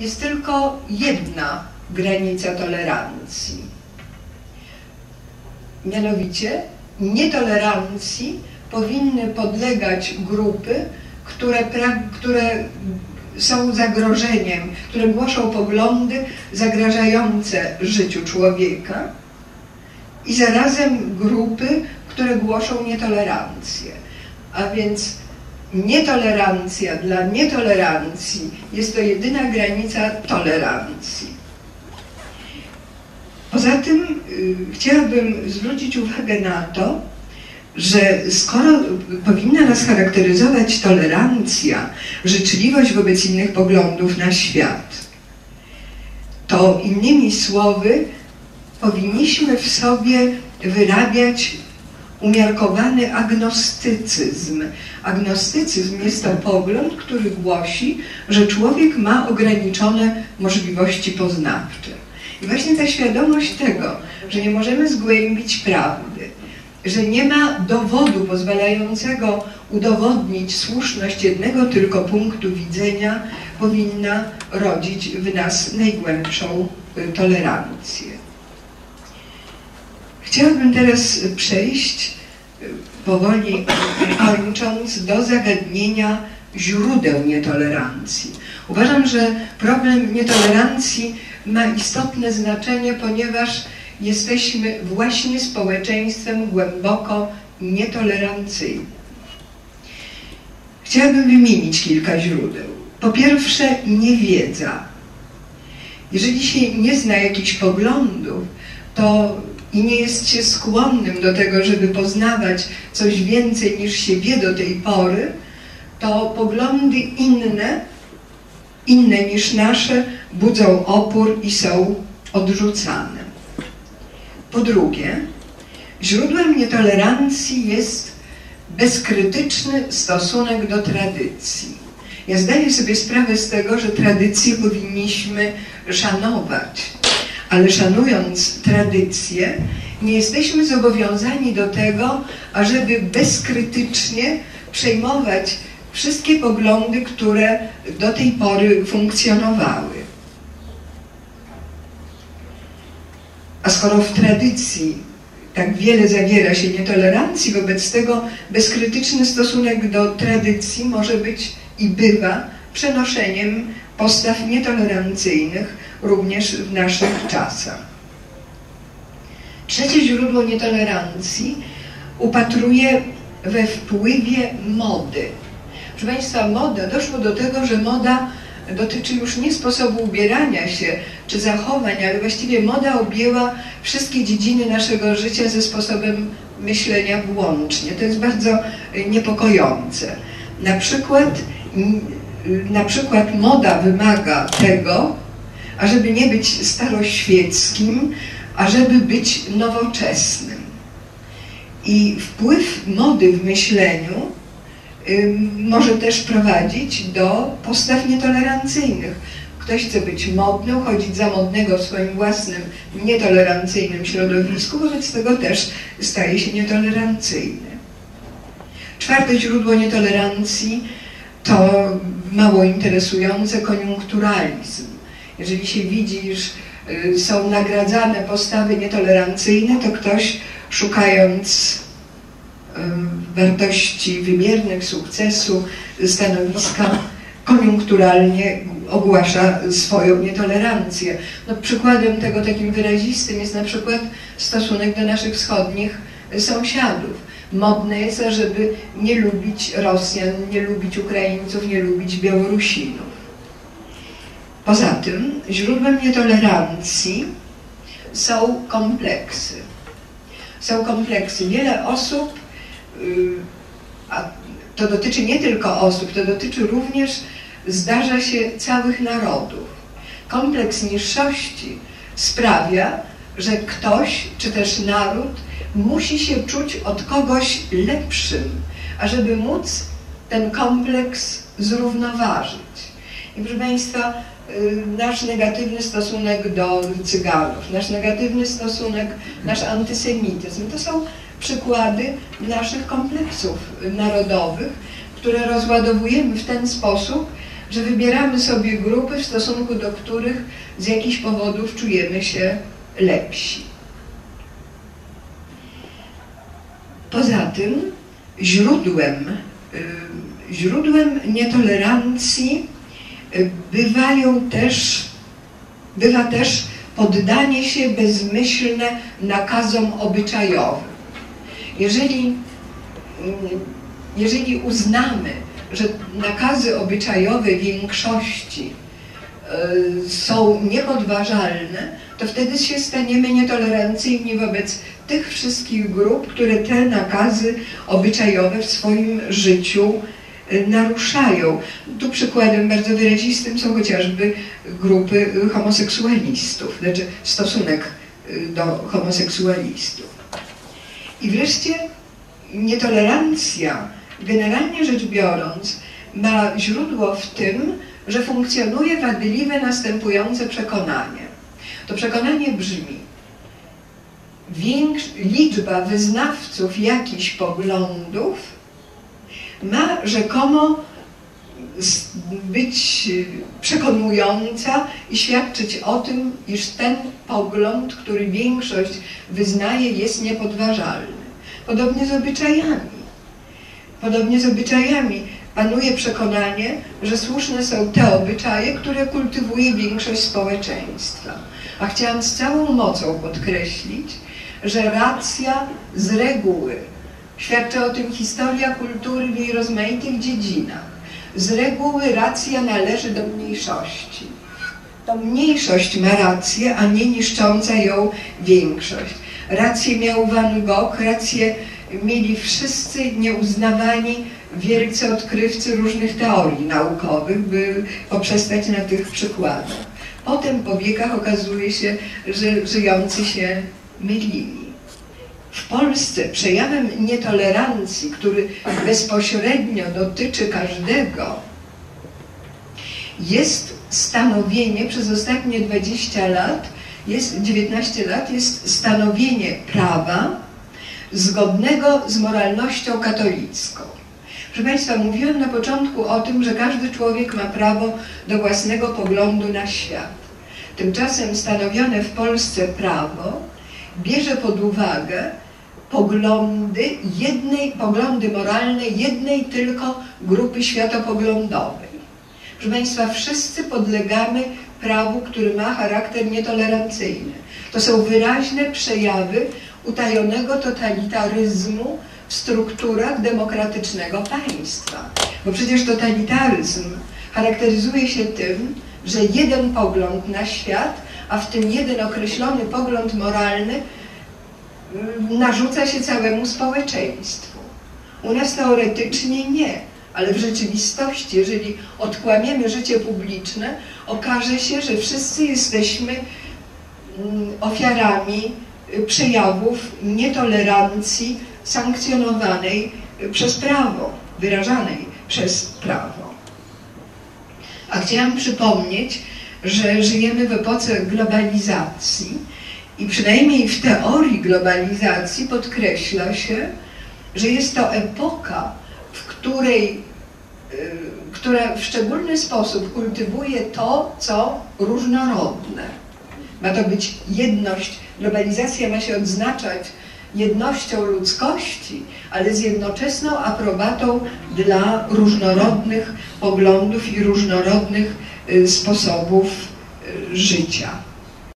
jest tylko jedna granica tolerancji. Mianowicie nietolerancji powinny podlegać grupy, które, które są zagrożeniem, które głoszą poglądy zagrażające życiu człowieka i zarazem grupy, które głoszą nietolerancję. A więc nietolerancja dla nietolerancji jest to jedyna granica tolerancji. Poza tym y, chciałabym zwrócić uwagę na to, że skoro powinna nas charakteryzować tolerancja, życzliwość wobec innych poglądów na świat, to innymi słowy powinniśmy w sobie wyrabiać umiarkowany agnostycyzm. Agnostycyzm jest to pogląd, który głosi, że człowiek ma ograniczone możliwości poznawcze. I właśnie ta świadomość tego, że nie możemy zgłębić prawdy, że nie ma dowodu pozwalającego udowodnić słuszność jednego tylko punktu widzenia, powinna rodzić w nas najgłębszą y, tolerancję. Chciałabym teraz przejść y, powoli kończąc do zagadnienia źródeł nietolerancji. Uważam, że problem nietolerancji ma istotne znaczenie, ponieważ jesteśmy właśnie społeczeństwem głęboko nietolerancyjnym. Chciałabym wymienić kilka źródeł. Po pierwsze, niewiedza. Jeżeli się nie zna jakichś poglądów, to i nie jest się skłonnym do tego, żeby poznawać coś więcej niż się wie do tej pory, to poglądy inne, inne niż nasze, budzą opór i są odrzucane. Po drugie, źródłem nietolerancji jest bezkrytyczny stosunek do tradycji. Ja zdaję sobie sprawę z tego, że tradycje powinniśmy szanować, ale szanując tradycje, nie jesteśmy zobowiązani do tego, ażeby bezkrytycznie przejmować wszystkie poglądy, które do tej pory funkcjonowały. A skoro w tradycji tak wiele zawiera się nietolerancji, wobec tego bezkrytyczny stosunek do tradycji może być i bywa przenoszeniem postaw nietolerancyjnych również w naszych czasach. Trzecie źródło nietolerancji upatruje we wpływie mody. Proszę Państwa, moda, doszło do tego, że moda dotyczy już nie sposobu ubierania się czy zachowań, ale właściwie moda objęła wszystkie dziedziny naszego życia ze sposobem myślenia włącznie. To jest bardzo niepokojące. Na przykład, na przykład moda wymaga tego, ażeby nie być staroświeckim, ażeby być nowoczesnym. I wpływ mody w myśleniu może też prowadzić do postaw nietolerancyjnych. Ktoś chce być modny, chodzić za modnego w swoim własnym nietolerancyjnym środowisku, wobec tego też staje się nietolerancyjny. Czwarte źródło nietolerancji to mało interesujące koniunkturalizm. Jeżeli się widzi, iż y, są nagradzane postawy nietolerancyjne, to ktoś szukając wartości wymiernych, sukcesu, stanowiska koniunkturalnie ogłasza swoją nietolerancję. No, przykładem tego takim wyrazistym jest na przykład stosunek do naszych wschodnich sąsiadów. Modne jest, żeby nie lubić Rosjan, nie lubić Ukraińców, nie lubić Białorusinów. Poza tym źródłem nietolerancji są kompleksy. Są kompleksy. Wiele osób Y, a to dotyczy nie tylko osób, to dotyczy również, zdarza się całych narodów. Kompleks niższości sprawia, że ktoś, czy też naród musi się czuć od kogoś lepszym, ażeby móc ten kompleks zrównoważyć. I proszę Państwa, nasz negatywny stosunek do Cyganów, nasz negatywny stosunek, nasz antysemityzm, to są przykłady naszych kompleksów narodowych, które rozładowujemy w ten sposób, że wybieramy sobie grupy, w stosunku do których z jakichś powodów czujemy się lepsi. Poza tym źródłem, y, źródłem nietolerancji y, bywają też, bywa też poddanie się bezmyślne nakazom obyczajowym. Jeżeli, jeżeli uznamy, że nakazy obyczajowe większości y, są niepodważalne, to wtedy się staniemy nietolerancyjni wobec tych wszystkich grup, które te nakazy obyczajowe w swoim życiu naruszają. Tu przykładem bardzo wyrazistym są chociażby grupy homoseksualistów, znaczy stosunek y, do homoseksualistów. I wreszcie nietolerancja, generalnie rzecz biorąc, ma źródło w tym, że funkcjonuje wadliwe następujące przekonanie. To przekonanie brzmi, liczba wyznawców jakichś poglądów ma rzekomo być przekonująca i świadczyć o tym, iż ten pogląd, który większość wyznaje, jest niepodważalny. Podobnie z obyczajami. Podobnie z obyczajami panuje przekonanie, że słuszne są te obyczaje, które kultywuje większość społeczeństwa. A chciałam z całą mocą podkreślić, że racja z reguły, świadczy o tym historia kultury w jej rozmaitych dziedzinach, z reguły racja należy do mniejszości. To mniejszość ma rację, a nie niszcząca ją większość. Rację miał Van Gogh, rację mieli wszyscy nieuznawani wielcy odkrywcy różnych teorii naukowych, by poprzestać na tych przykładach. Potem po wiekach okazuje się, że żyjący się mylili. W Polsce przejawem nietolerancji, który bezpośrednio dotyczy każdego, jest stanowienie przez ostatnie 20 lat, jest 19 lat, jest stanowienie prawa zgodnego z moralnością katolicką. Proszę Państwa, mówiłem na początku o tym, że każdy człowiek ma prawo do własnego poglądu na świat. Tymczasem stanowione w Polsce prawo bierze pod uwagę poglądy jednej, poglądy moralne jednej tylko grupy światopoglądowej. Proszę Państwa, wszyscy podlegamy prawu, który ma charakter nietolerancyjny. To są wyraźne przejawy utajonego totalitaryzmu w strukturach demokratycznego państwa. Bo przecież totalitaryzm charakteryzuje się tym, że jeden pogląd na świat, a w tym jeden określony pogląd moralny mm, narzuca się całemu społeczeństwu. U nas teoretycznie nie, ale w rzeczywistości, jeżeli odkłamiemy życie publiczne, okaże się, że wszyscy jesteśmy mm, ofiarami y, przejawów nietolerancji sankcjonowanej y, przez prawo, wyrażanej przez prawo. A chciałam przypomnieć, że żyjemy w epoce globalizacji i przynajmniej w teorii globalizacji podkreśla się, że jest to epoka, w której, y, która w szczególny sposób kultywuje to, co różnorodne. Ma to być jedność. Globalizacja ma się odznaczać jednością ludzkości, ale z jednoczesną aprobatą dla różnorodnych poglądów i różnorodnych sposobów y, życia.